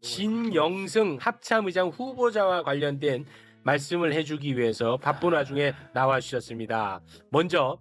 진영승 합참의장 후보자와 관련된 말씀을 해주기 위해서 바쁜 와중에 나와 주셨습니다. 먼저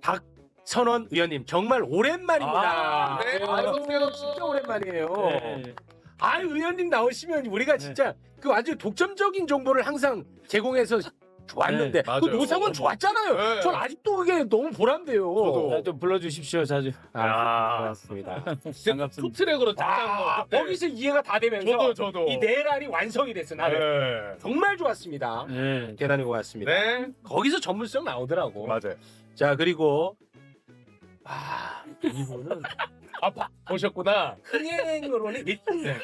박선원 의원님 정말 오랜만입니다. 아, 네. 아유, 진짜 오랜만이에요. 네. 아 의원님 나오시면 우리가 진짜 그 완전 독점적인 정보를 항상 제공해서 좋았는데 네, 맞아요. 그 노상은 좋았잖아요. 네. 전 아직도 그게 너무 보람돼요. 저도. 아, 좀 불러주십시오 자주. 아, 고맙습니다. 반갑습니다. 투트랙으로 아, 거기서 이해가 다 되면서 저도 저도. 이 내란이 완성이 됐어 나는 네. 정말 좋았습니다. 네. 대단히 고맙습니다. 네. 거기서 전문성 나오더라고. 맞아요. 자 그리고 아 이분은 아 봐- 보셨구나. 흥행으로는 1등.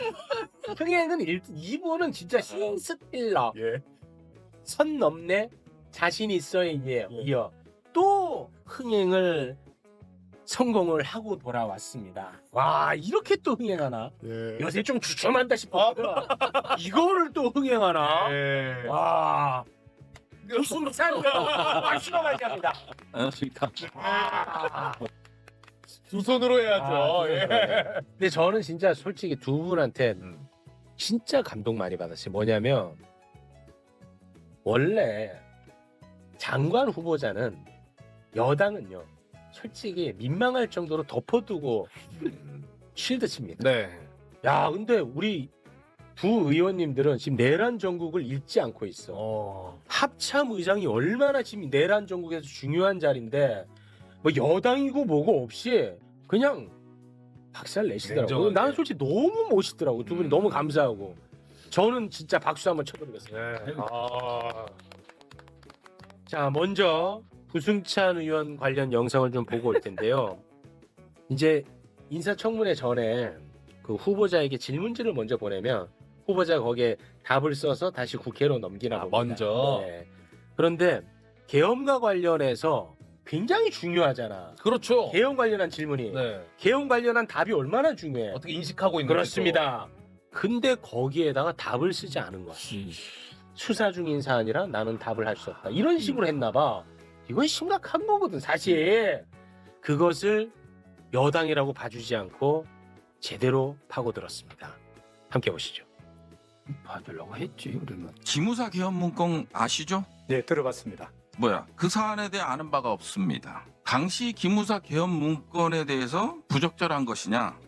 흥행은 1등. 이분은 진짜 신스필러. 예. 선 넘네 자신 있어에 이어, 이어 또 흥행을 성공을 하고 돌아왔습니다. 와 이렇게 또 흥행하나? 예. 요새 좀 주춤한다 싶었거든. 이거를 또 흥행하나? 예. 와 무슨 산가 박수가 많이 합니다. 반갑습니다. 아, 두 손으로 해야죠. 아, 예. 근데 저는 진짜 솔직히 두 분한테 음. 진짜 감동 많이 받았어요. 뭐냐면 원래 장관 후보자는 여당은요 솔직히 민망할 정도로 덮어두고 쉴드 칩니다. 네. 야 근데 우리 두 의원님들은 지금 내란 전국을 잃지 않고 있어. 어. 합참 의장이 얼마나 지금 내란 전국에서 중요한 자리인데 뭐 여당이고 뭐고 없이 그냥 박살 내시더라고. 냉정하게. 나는 솔직히 너무 멋있더라고. 두 분이 음. 너무 감사하고. 저는 진짜 박수 한번 쳐드리겠습니다. 네. 아. 자, 먼저 부승찬 의원 관련 영상을 좀 보고 올 텐데요. 이제 인사청문회 전에 그 후보자에게 질문지를 먼저 보내면 후보자가 거기에 답을 써서 다시 국회로 넘기나 아, 봅니다. 먼저? 네. 그런데 계엄과 관련해서 굉장히 중요하잖아. 그렇죠. 계엄 관련한 질문이. 네. 계엄 관련한 답이 얼마나 중요해. 어떻게 인식하고 있는 그렇습니다. 근데 거기에다가 답을 쓰지 않은 거야. 수사 중인 사안이라 나는 답을 할 수 없다. 이런 식으로 했나 봐. 이건 심각한 거거든, 사실. 그것을 여당이라고 봐주지 않고 제대로 파고들었습니다. 함께 보시죠. 받으려고 했지 그러면. 기무사 개헌 문건 아시죠? 네, 들어봤습니다. 뭐야 그 사안에 대해 아는 바가 없습니다. 당시 기무사 개헌 문건에 대해서 부적절한 것이냐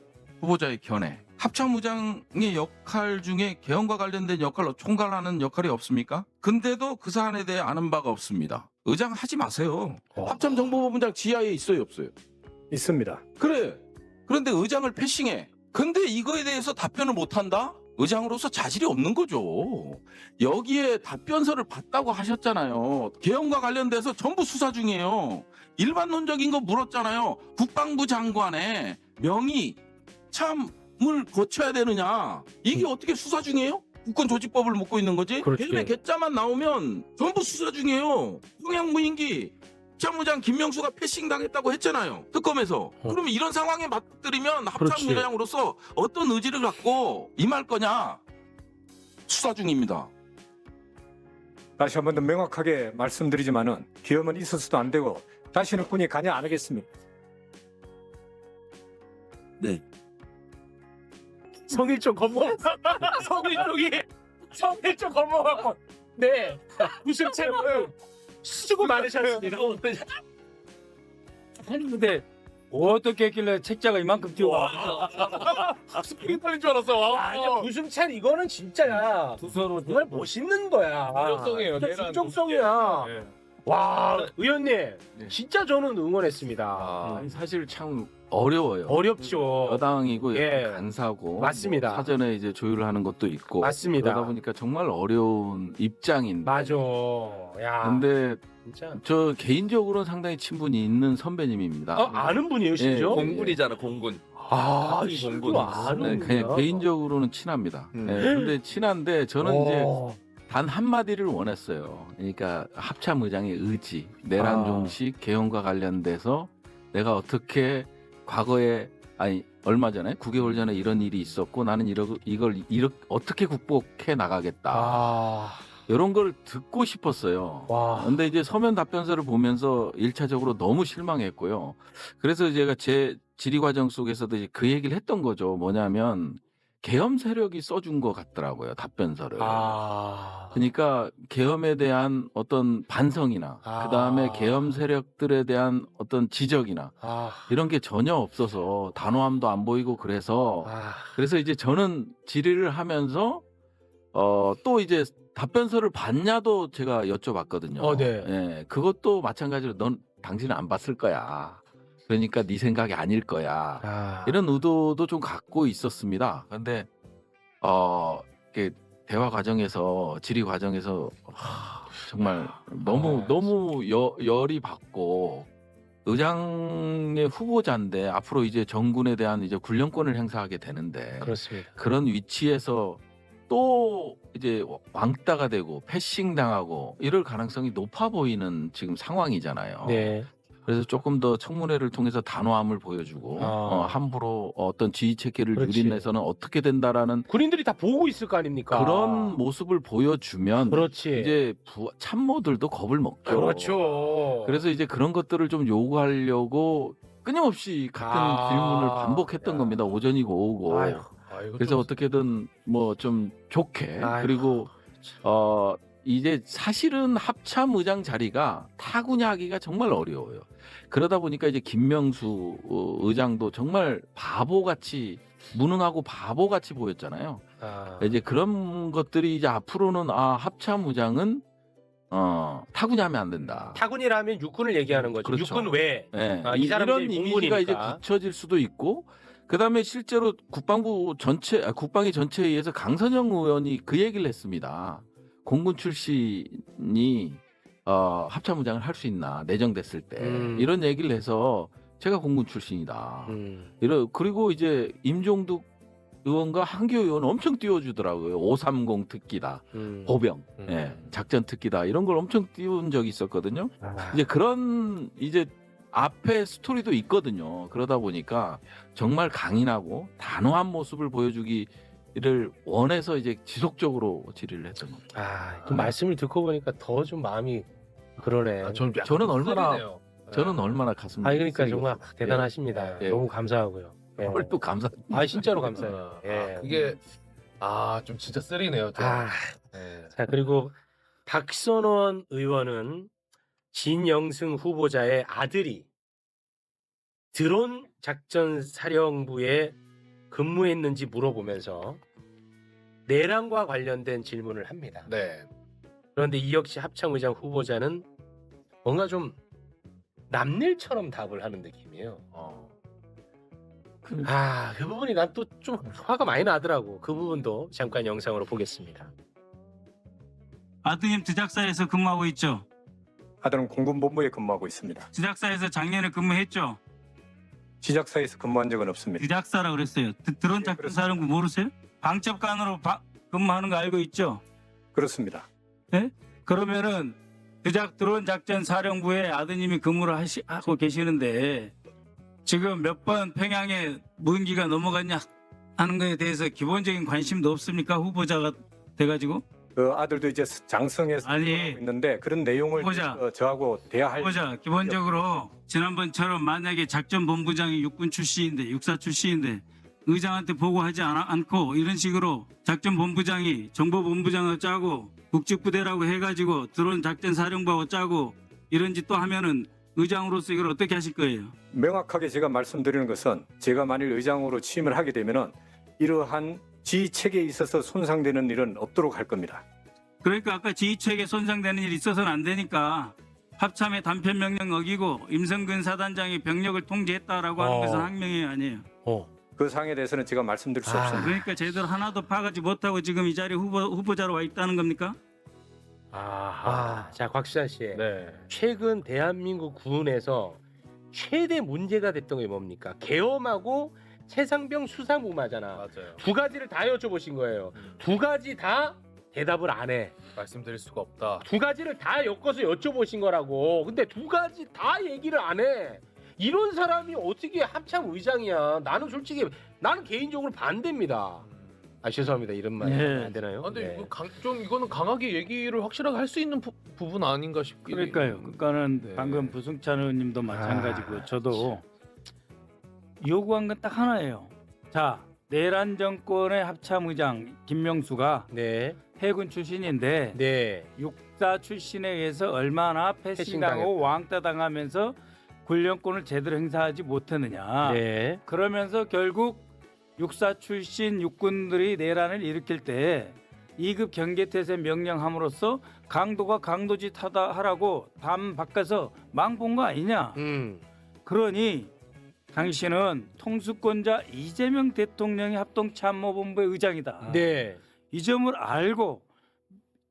후보자의 견해 합참의장의 역할 중에 개헌과 관련된 역할로 총괄하는 역할이 없습니까? 근데도 그 사안에 대해 아는 바가 없습니다. 의장 하지 마세요. 합참정보본부장 지하에 있어요 없어요? 있습니다. 그래. 그런데 의장을 패싱해. 근데 이거에 대해서 답변을 못 한다? 의장으로서 자질이 없는 거죠. 여기에 답변서를 받다고 하셨잖아요. 개헌과 관련돼서 전부 수사 중이에요. 일반론적인 거 물었잖아요. 국방부 장관의 명의 참 을 거쳐야 되느냐. 이게 어떻게 수사 중이에요? 국권 조직법을 묻고 있는 거지? 그렇지. 개헌의 개짜만 나오면 전부 수사 중이에요. 평양무인기 참무장 김명수가 패싱 당했다고 했잖아요. 특검에서. 어. 그러면 이런 상황에 맞들이면. 합참의장으로서 어떤 의지를 갖고 임할 거냐? 수사 중입니다. 다시 한 번 더 명확하게 말씀드리지만은 기업은 있어서도 안 되고 다시는 군이 관여 안 하겠습니다. 성일종 겁먹 성일종이 성일종 겁먹었고 네 무슨 참 수고 많으셨습니다. 아니 근데 어떻게 했길래 책자가 이만큼 튀어와? 스프링 털린 줄 알았어. 아니 부승찬 이거는 진짜 두 손으로 정말 멋있는 거야. 진짜 내란 진정성이야. 네. 와 의원님 진짜 저는 응원했습니다. 아, 음. 사실 참 어려워요. 어렵죠. 여당이고 예. 약간 간사고 맞습니다. 뭐 사전에 이제 조율을 하는 것도 있고 맞습니다. 그러다 보니까 정말 어려운 입장인데 맞아. 야. 근데 진짜. 저 개인적으로는 상당히 친분이 있는 선배님입니다. 어, 아는 분이에요, 심지어? 예, 공군이잖아 공군. 아, 공군. 아는 네, 그냥 분이야. 개인적으로는 친합니다. 음. 예, 근데 친한데 저는 이제 어. 단 한마디를 원했어요. 그러니까 합참의장의 의지, 내란 아. 종식 개헌과 관련돼서 내가 어떻게 과거에 아니 얼마 전에 9개월 전에 이런 일이 있었고 나는 이러, 이걸 이렇게 어떻게 극복해 나가겠다. 아, 이런 걸 듣고 싶었어요. 와. 근데 이제 서면 답변서를 보면서 일차적으로 너무 실망했고요. 그래서 제가 제 질의 과정 속에서도 그 얘기를 했던 거죠. 뭐냐면 계엄 세력이 써준 것 같더라고요 답변서를. 아. 그러니까 계엄에 대한 어떤 반성이나 아. 그 다음에 계엄 세력들에 대한 어떤 지적이나 아. 이런 게 전혀 없어서 단호함도 안 보이고 그래서 아. 그래서 이제 저는 질의를 하면서 어 또 이제 답변서를 봤냐도 제가 여쭤봤거든요. 어, 네. 예, 그것도 마찬가지로 넌 당신은 안 봤을 거야. 그러니까 네 생각이 아닐 거야. 아. 이런 의도도 좀 갖고 있었습니다. 근데 어 이렇게 대화 과정에서 질의 과정에서 하, 정말 너무 아, 너무 여, 열이 받고 의장의 후보자인데 앞으로 이제 정군에 대한 이제 군령권을 행사하게 되는데 그렇습니다. 그런 위치에서 또 이제 왕따가 되고 패싱 당하고 이럴 가능성이 높아 보이는 지금 상황이잖아요. 네. 그래서 조금 더 청문회를 통해서 단호함을 보여주고 아. 어, 함부로 어떤 지휘 체계를 그렇지. 유린해서는 어떻게 된다라는 군인들이 다 보고 있을 거 아닙니까? 그런 모습을 보여주면 그렇지. 이제 부- 참모들도 겁을 먹죠. 그렇죠. 그래서 이제 그런 것들을 좀 요구하려고 끊임없이 같은 아. 질문을 반복했던 야. 겁니다. 오전이고 오후고. 아유. 아, 이거 그래서 좀- 어떻게든 뭐 좀 좋게 아이고. 그리고 어 이제 사실은 합참 의장 자리가 타구냐기가 정말 어려워요. 그러다 보니까 이제 김명수 어, 의장도 정말 바보같이 무능하고 바보같이 보였잖아요. 아. 이제 그런 것들이 이제 앞으로는 아 합참 의장은 어 타구냐면 안 된다. 타군이라면 육군을 얘기하는 거죠. 그렇죠. 육군 외. 예, 아, 이 이- 사람들이 이런 이미지가 이제 공군이니까. 굳혀질 수도 있고 그다음에 실제로 국방부 전체 아, 국방위 전체에 의해서 강선영 의원이 그 얘기를 했습니다. 공군 출신이 어, 합참의장을 할 수 있나 내정됐을 때 음. 이런 얘기를 해서 제가 공군 출신이다. 음. 이러 그리고 이제 임종득 의원과 한교 의원 엄청 띄워주더라고요. 530 특기다, 음. 보병, 음. 예, 작전 특기다 이런 걸 엄청 띄운 적이 있었거든요. 아. 이제 그런 이제 앞에 스토리도 있거든요. 그러다 보니까 정말 강인하고 단호한 모습을 보여주기 를 원해서 이제 지속적으로 질의를 했던 겁니다. 아, 그 말씀을 듣고 보니까 더 좀 마음이 그러네. 아, 좀 약간 저는 얼마나- 씁쓸해요. 저는 예. 얼마나 가슴 아, 그러니까 정말 대단하십니다. 예. 너무 감사하고요. 예. 또 감사. 아, 진짜로 감사해요. 아, 예. 아, 그게 아 좀 진짜 쓰리네요. 좀. 아, 예. 자 그리고 박선원 의원은 진영승 후보자의 아들이 드론 작전 사령부에 근무했는지 물어보면서 내란과 관련된 질문을 합니다. 네. 그런데 이 역시 합창의장 후보자는 뭔가 좀 남일처럼 답을 하는 느낌이에요. 어. 아, 그 부분이 난 또 좀 화가 많이 나더라고. 그 부분도 잠깐 영상으로 보겠습니다. 아드님 드작사에서 근무하고 있죠. 아들은 공군본부에 근무하고 있습니다. 드작사에서 작년에 근무했죠. 지작사에서 근무한 적은 없습니다. 드작사라 그랬어요. 드, 드론 네, 작전 그렇습니다. 사령부 모르세요? 방첩관으로 바- 근무하는 거 알고 있죠. 그렇습니다. 그러면은 드작 드론 작전 사령부에 아드님이 근무를 하시, 하고 계시는데 지금 몇 번 평양에 무인기가 넘어갔냐 하는 거에 대해서 기본적인 관심도 없습니까 후보자가 돼가지고 그 아들도 이제 장성에서 아니. 있는데 그런 내용을 보자. 어, 저하고 대화할 후보자 기본적으로 지난번처럼 만약에 작전 본부장이 육군 출신인데 육사 출신인데 의장한테 보고하지 않, 않고 이런 식으로 작전 본부장이 정보 본부장을 짜고 국직부대라고 해가지고 드론 작전 사령부하고 짜고 이런 짓 또 하면은 의장으로서 이걸 어떻게 하실 거예요? 명확하게 제가 말씀드리는 것은 제가 만일 의장으로 취임을 하게 되면은 이러한 지휘 체계에 있어서 손상되는 일은 없도록 할 겁니다. 그러니까 아까 지휘체계 손상되는 일이 있어서는 안 되니까 합참의 단편 명령 어기고 임성근 사단장이 병력을 통제했다라고 하는 어. 것은 항명이 아니에요. 어. 그 사항에 대해서는 제가 말씀드릴 수 아. 없습니다. 그러니까 제대로 하나도 파악하지 못하고 지금 이 자리에 후보, 후보자로 와 있다는 겁니까? 아, 자 곽수산 씨. 네. 최근 대한민국 군에서 최대 문제가 됐던 게 뭡니까? 계엄하고 최상병 수사무마잖아. 맞아요. 두 가지를 다 여쭤보신 거예요. 음, 두 가지 다 대답을 안 해. 말씀드릴 수가 없다. 두 가지를 다 엮어서 여쭤보신 거라고. 근데 두 가지 다 얘기를 안 해. 이런 사람이 어떻게 합참 의장이야? 나는 솔직히 나는 개인적으로 반대입니다. 음. 아 죄송합니다 이런 말 네. 안 되나요? 아, 근데 네. 이거 강, 좀 이거는 강하게 얘기를 확실하게 할 수 있는 부, 부분 아닌가 싶긴 해요. 그러니까요. 그러니까는 네. 방금 부승찬 의원님도 마찬가지고 아, 저도 요구한 건 딱 하나예요. 자, 내란 정권의 합참의장 김명수가 네. 해군 출신인데 네. 육사 출신에 의해서 얼마나 패싱당하고 왕따 당하면서 군령권을 제대로 행사하지 못했느냐. 네. 그러면서 결국 육사 출신 육군들이 내란을 일으킬 때 2급 경계태세 명령함으로써 강도가 강도짓 하다 하라고 담 바꿔서 망 본 거 아니냐. 음. 그러니 당신은 통수권자 이재명 대통령의 합동참모본부의 의장이다. 네. 이 점을 알고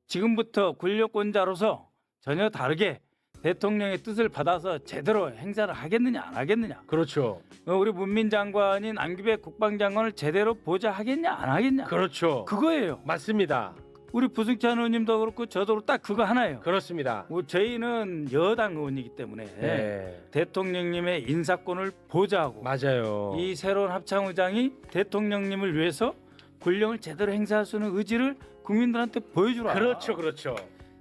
지금부터 권력권자로서 전혀 다르게 대통령의 뜻을 받아서 제대로 행사를 하겠느냐 안 하겠느냐 그렇죠. 어, 우리 문민 장관인 안규백 국방장관을 제대로 보자 하겠냐 안 하겠냐 그렇죠. 그거예요 맞습니다. 우리 부승찬 의원님도 그렇고 저도 딱 그거 하나예요 그렇습니다. 뭐 저희는 여당 의원이기 때문에 네. 대통령님의 인사권을 보좌하고 맞아요. 이 새로운 합참의장이 대통령님을 위해서 군령을 제대로 행사할 수 있는 의지를 국민들한테 보여주라. 그렇죠. 그렇죠.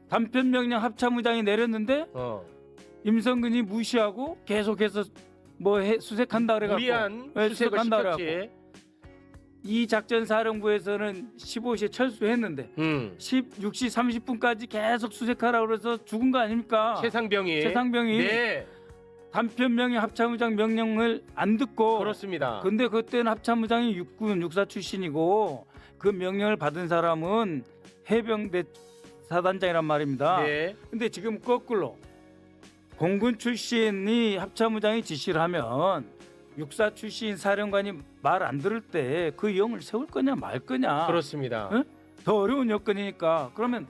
단편 명령 합참의장이 내렸는데 어. 임성근이 무시하고 계속해서 뭐 해, 수색한다 그래갖고 무리한 네, 수색을 시켰지. 이 작전 사령부에서는 15시에 철수했는데 음. 16시 30분까지 계속 수색하라 그래서 죽은 거 아닙니까? 최상병이. 최상병이 네. 단편 명령 합참의장 명령을 안 듣고 그렇습니다. 근데 그때는 합참의장이 육군 육사 출신이고 그 명령을 받은 사람은 해병대 사단장이란 말입니다. 네. 근데 지금 거꾸로 공군 출신이 합참의장이 지시를 하면 육사 출신 사령관이 말 안 들을 때 그 영을 세울 거냐 말 거냐 그렇습니다. 응? 더 어려운 여건이니까 그러면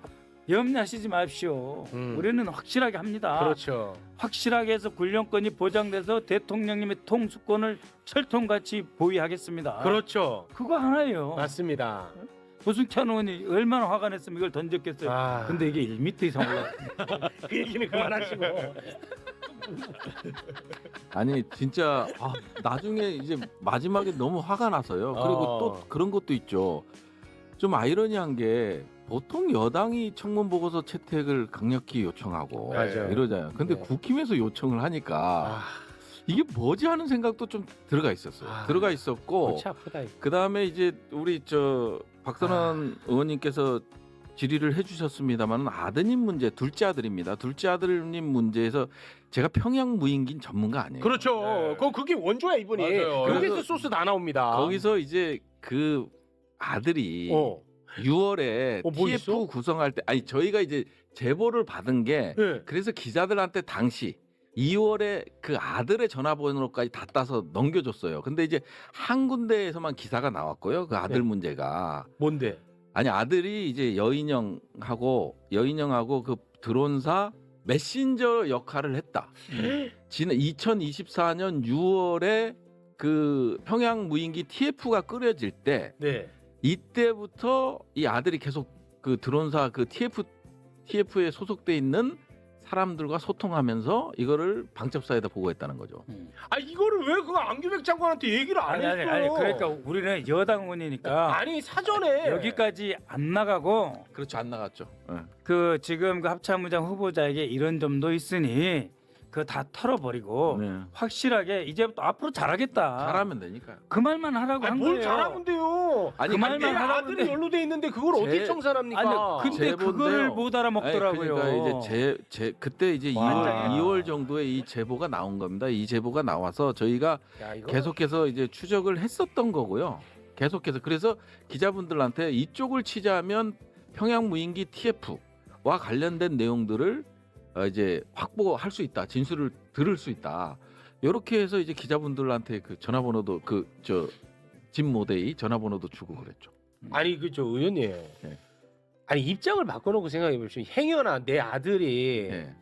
염려하시지 마십시오. 음. 우리는 확실하게 합니다. 그렇죠. 확실하게 해서 군령권이 보장돼서 대통령님의 통수권을 철통같이 보위하겠습니다. 그렇죠. 그거 하나예요. 맞습니다. 조승찬 의원이 얼마나 화가 냈으면 이걸 던졌겠어요. 아. 근데 이게 1m 이상 올라. 그 얘기는 그만하시고. 아니 진짜 아, 나중에 이제 마지막에 너무 화가 나서요. 그리고 어. 또 그런 것도 있죠. 좀 아이러니한 게 보통 여당이 청문 보고서 채택을 강력히 요청하고 맞아요. 이러잖아요. 근데 네. 국힘에서 요청을 하니까 아, 이게 뭐지 하는 생각도 좀 들어가 있었어요. 아, 들어가 있었고 골치 아프다. 이거. 그 다음에 이제 우리 저 박선원 아. 의원님께서 질의를 해주셨습니다만 아드님 문제, 둘째 아들입니다. 둘째 아들님 문제에서 제가 평양 무인기인 전문가 아니에요. 그렇죠. 네. 그 그게 원조야 이분이. 맞아요. 거기서 소스 다 나옵니다. 거기서 이제 그 아들이 어. 6월에 어, 뭐 TF 있어? 구성할 때 아니 저희가 이제 제보를 받은 게 네. 그래서 기자들한테 당시 2월에 그 아들의 전화번호까지 다 따서 넘겨줬어요. 근데 이제 한 군데에서만 기사가 나왔고요. 그 아들 네. 문제가 뭔데? 아니 아들이 이제 여인영하고 여인영하고 그 드론사 메신저 역할을 했다. 지난 2024년 6월에 그 평양 무인기 TF가 끓여질 때 네. 이때부터 이 아들이 계속 그 드론사 그 TF TF에 소속돼 있는 사람들과 소통하면서 이거를 방첩사에다 보고했다는 거죠. 아 이거를 왜 그 안규백 장관한테 얘기를 안 아니 아니 했어? 아니 그러니까 우리는 여당 의원이니까 아니 사전에 여기까지 안 나가고 그렇죠 안 나갔죠. 예. 그 지금 그 합참의장 후보자에게 이런 점도 있으니 그다 털어버리고 네. 확실하게 이제부터 앞으로 잘하겠다. 잘하면 되니까요. 그 말만 하라고 아니 한 뭘 거예요. 잘하면 돼요. 아니, 그 말만 내 하라고 아들이 근데- 연루돼 있는데 그걸 어떻게 제- 청산합니까? 아니 근데 제보인데요. 그걸 못 알아먹더라고요. 아니, 그러니까 이제 제, 제 그때 이제 와. 2월, 2월 정도에 이 제보가 나온 겁니다. 이 제보가 나와서 저희가 야, 이거 계속해서 이제 추적을 했었던 거고요. 계속해서 그래서 기자분들한테 이쪽을 치자면 평양 무인기 TF와 관련된 내용들을 어, 이제 확보할 수 있다. 진술을 들을 수 있다. 이렇게 해서 이제 기자분들한테 그 전화번호도 그 저 진 모데이 전화번호도 주고 그랬죠. 아니 그저 의원님. 네. 아니 입장을 바꿔놓고 생각해 보시면 행여나 내 아들이 예.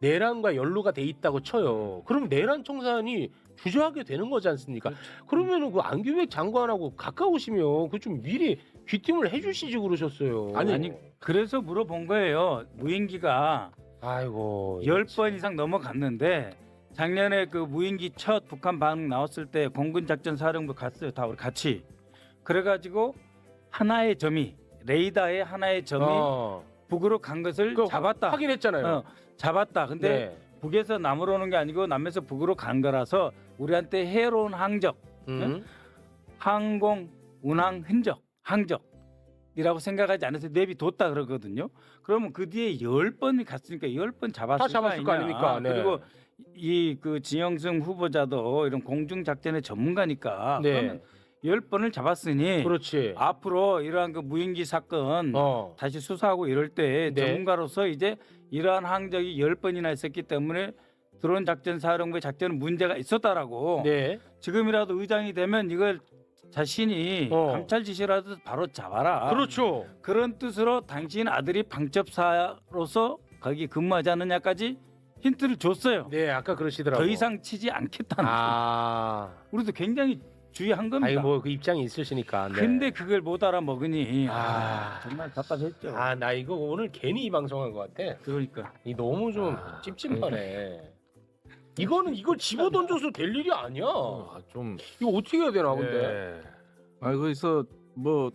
내란과 연루가 돼 있다고 쳐요. 그럼 내란 청산이 주저하게 되는 거지 않습니까? 그러면은그 안규백 장관하고 가까우시면 그 좀 미리 귀띔을 해주시지 그러셨어요. 아니, 아니, 그래서 물어본 거예요. 무인기가 아이고 열 번 이상 넘어갔는데 작년에 그 무인기 첫 북한 반응 나왔을 때 공군 작전 사령부 갔어요. 다 우리 같이. 그래가지고 하나의 점이 레이더의 하나의 점이 어, 북으로 간 것을 그거 잡았다. 확인했잖아요. 어, 잡았다. 근데 네. 북에서 남으로 오는 게 아니고 남에서 북으로 간 거라서 우리한테 해로운 항적 음. 항공 운항 흔적 항적 이라고 생각하지 않아서 내비뒀다 그러거든요. 그러면 그 뒤에 열 번이 갔으니까 열 번 잡았을, 다 잡았을 거 아니냐. 아닙니까? 네. 그리고 이 그 진영승 후보자도 이런 공중 작전의 전문가니까 네. 그러면 열 번을 잡았으니 그렇지. 앞으로 이러한 그 무인기 사건 어. 다시 수사하고 이럴 때 네. 전문가로서 이제 이러한 항적이 열 번이나 있었기 때문에 드론 작전 사령부의 작전은 문제가 있었다라고 네. 지금이라도 의장이 되면 이걸 자신이 어. 감찰 지시라도 바로 잡아라. 그렇죠. 그런 뜻으로 당신 아들이 방첩사로서 거기 근무하지 않느냐까지 힌트를 줬어요. 네, 아까 그러시더라고. 더 이상 치지 않겠다는. 아. 우리도 굉장히 주의한 겁니다. 아니 뭐그 입장이 있으시니까. 네. 근데 그걸 못 알아먹으니 아. 아, 정말 답답했죠. 아, 나 이거 오늘 괜히 이 방송한 것 같아. 그러니까 이 너무 좀 아, 찝찝하네. 이거는 이걸 집어 던져서 될 일이 아니야. 아, 좀 이거 어떻게 해야 되나 근데. 예. 아 그래서 뭐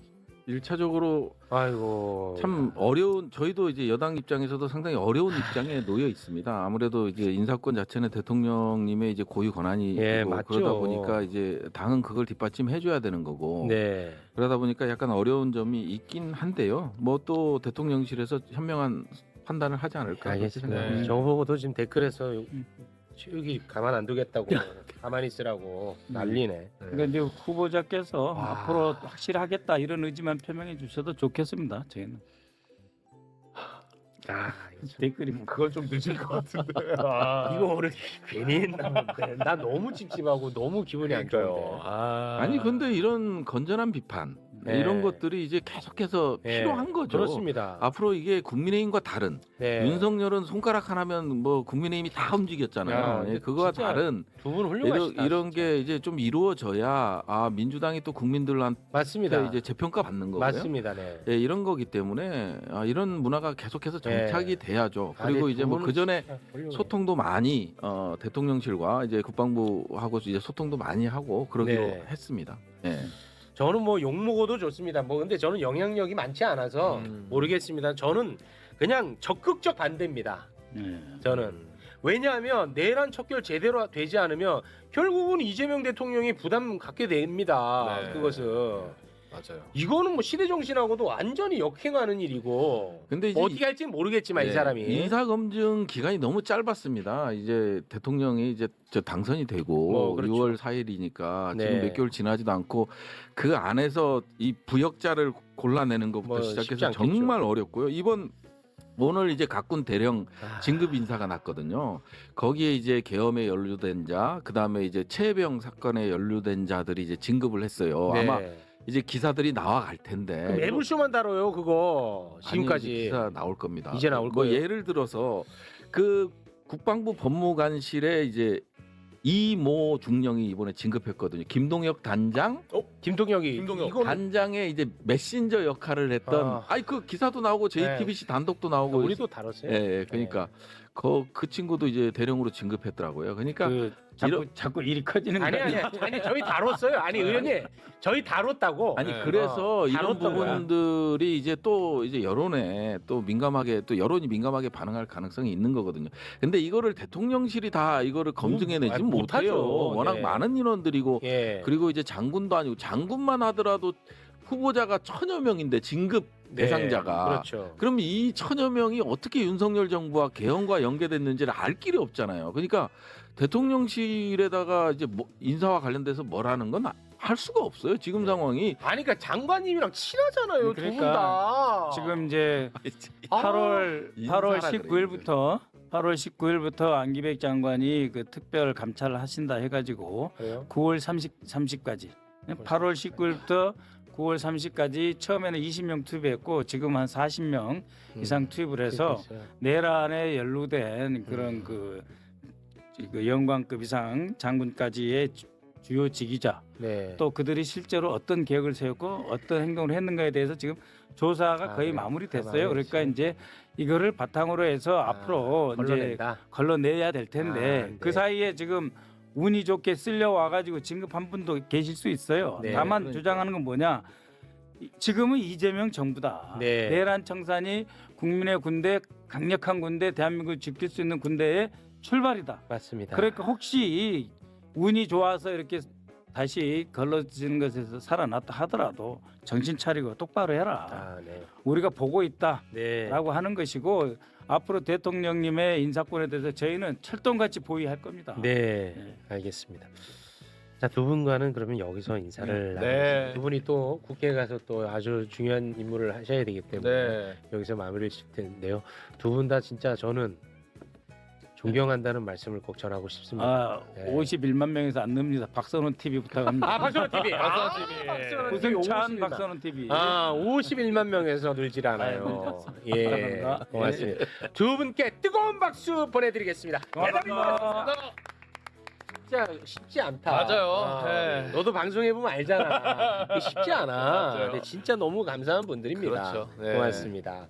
일차적으로 아이고. 참 어려운 저희도 이제 여당 입장에서도 상당히 어려운 입장에 놓여 있습니다. 아무래도 이제 인사권 자체는 대통령님의 이제 고유 권한이 예, 고 맞죠. 그러다 보니까 이제 당은 그걸 뒷받침해 줘야 되는 거고 네. 그러다 보니까 약간 어려운 점이 있긴 한데요. 뭐 또 대통령실에서 현명한 판단을 하지 않을까 그렇게 알겠습니다. 생각합니다. 네. 저 보고도 지금 댓글에서 요- 여기 가만 안 두겠다고 가만히 있으라고 난리네. 그러니까 이제 후보자께서 와. 앞으로 확실하겠다 이런 의지만 표명해 주셔도 좋겠습니다. 저희는 아, 댓글이 뭐 그건 좀 늦을 것 같은데. 아. 이거 오늘 괜히 했나 본데 나 너무 찝찝하고 너무 기분이 안 좋은데. 그러니까요. 아. 아니 근데 이런 건전한 비판 네. 이런 것들이 이제 계속해서 네, 필요한 거죠. 그렇습니다. 앞으로 이게 국민의힘과 다른 네. 윤석열은 손가락 하나면 뭐 국민의힘이 다 움직였잖아요. 야, 예, 그거와 진짜 다른 두분 이런, 훌륭하시다. 이런 진짜. 게 이제 좀 이루어져야 아 민주당이 또 국민들한테 맞습니다. 이제 재평가 받는 거고요. 맞습니다. 네. 예, 이런 거기 때문에 아, 이런 문화가 계속해서 정착이 돼야죠. 아니, 그리고 이제 두뭐그 전에. 소통도 많이 어, 대통령실과 이제 국방부하고 이제 소통도 많이 하고 그러기로 네. 했습니다. 예. 저는 뭐 욕 먹어도 좋습니다. 뭐 근데 저는 영향력이 많지 않아서 음. 모르겠습니다. 저는 그냥 적극적 반대입니다. 네. 저는 왜냐하면 내란 척결 제대로 되지 않으면 결국은 이재명 대통령이 부담 갖게 됩니다. 네. 그것은 맞아요. 이거는 뭐 시대 정신하고도 완전히 역행하는 일이고 근데 이제 어떻게 할지는 모르겠지만 이 네, 사람이 인사 검증 기간이 너무 짧았습니다. 이제 대통령이 이제 저 당선이 되고 뭐, 그렇죠. 6월 4일이니까 네. 지금 몇 개월 지나지도 않고 그 안에서 이 부역자를 골라내는 것부터 뭐 쉽지 시작해서 않겠죠. 정말 어렵고요. 이번 오늘 이제 가꾼 대령 아, 진급 인사가 났거든요. 거기에 이제 계엄에 연루된 자, 그 다음에 이제 최혜병 사건에 연루된 자들이 이제 진급을 했어요. 네. 아마 이제 기사들이 나와 갈 텐데. 그럼 애불쇼만 다뤄요 그거 아니, 지금까지 이제 기사 나올 겁니다. 이제 나올 뭐 거예요? 예를 들어서 그 국방부 법무관실에 이제 이모 중령이 이번에 진급했거든요. 김동혁 단장 어? 김동혁이 김동혁. 이거는 단장의 이제 메신저 역할을 했던 아. 아. 니그 기사도 나오고 JTBC 단독도 나오고 우리도 다뤘어요. 예, 예, 그러니까 그, 그 친구도 이제 대령으로 진급했더라고요. 그러니까 그 자꾸 이런- 자꾸 일이 커지는 아니 아니 거예요. 아니 저희 다뤘어요. 아니 의원님 저희 다뤘다고. 아니 네. 그래서 어, 이런 다뤘던 거야. 부분들이 이제 또 이제 여론에 또 민감하게 또 여론이 민감하게 반응할 가능성이 있는 거거든요. 근데 이거를 대통령실이 다 이거를 검증해내지 아니, 못해요. 못하죠. 워낙 네. 많은 인원들이고 예. 그리고 이제 장군도 아니고 장군만 하더라도 후보자가 천여 명인데 진급 네, 대상자가 그렇죠. 그럼 이 천여 명이 어떻게 윤석열 정부와 개헌과 연계됐는지를 알 길이 없잖아요. 그러니까 대통령실에다가 이제 뭐 인사와 관련돼서 뭐라는 건 할 수가 없어요. 지금 네. 상황이 아니 그러니까 장관님이랑 친하잖아요 두분 그러니까 다. 지금 이제 아, 8월 인사라 8월 그래, 19일부터 8월 19일부터 안기백 장관이 그 특별 감찰을 하신다 해가지고 그래요? 9월 30 30까지 8월 19일부터 9월 30까지 처음에는 20명 투입했고 지금 한 40명 이상 투입을 해서. 내란에 연루된 그런 음. 그, 그 영광급 이상 장군까지의 주- 주요 지휘자 네. 또 그들이 실제로 어떤 계획을 세웠고 어떤 행동을 했는가에 대해서 지금 조사가 아, 거의 네. 마무리됐어요. 다 그러니까 마무리됐어요. 이제 이거를 바탕으로 해서 아, 앞으로 이제 걸러낸다. 걸러내야 될 텐데 아, 네. 그 사이에 지금 운이 좋게 쓸려 와가지고 진급한 분도 계실 수 있어요. 네, 다만 그러니까요. 주장하는 건 뭐냐? 이- 지금은 이재명 정부다. 네. 내란 청산이 국민의 군대 강력한 군대 대한민국을 지킬 수 있는 군대의 출발이다. 맞습니다. 그러니까 혹시 운이 좋아서 이렇게 다시 걸러지는 것에서 살아났다 하더라도 정신 차리고 똑바로 해라. 아, 네. 우리가 보고 있다라고 네. 하는 것이고 앞으로 대통령님의 인사권에 대해서 저희는 철동같이 보위할 겁니다. 네. 네. 알겠습니다. 자, 두 분과는 그러면 여기서 인사를 네. 나누겠습니다. 두 분이 또 국회에 가서 또 아주 중요한 임무를 하셔야 되기 때문에 네. 여기서 마무리를 칠 텐데요. 두 분 다 진짜 저는 존경한다는 말씀을 꼭 전하고 싶습니다. 아, 네. 51만 명에서 안 늡니다. 박선원 TV 부탁합니다. 아, 박선원 TV. 박선원 아, TV. 박선원 TV 구승찬 51만. 박선원 TV. 아, 51만 명에서 늘질 않아요. 예, 감사합니다. 고맙습니다. 두 분께 뜨거운 박수 보내드리겠습니다. 고맙습니다. 진짜 쉽지 않다. 맞아요. 아, 네. 너도 방송해 보면 알잖아. 이게 쉽지 않아. 맞아요. 근데 진짜 너무 감사한 분들입니다. 그렇죠. 네. 고맙습니다.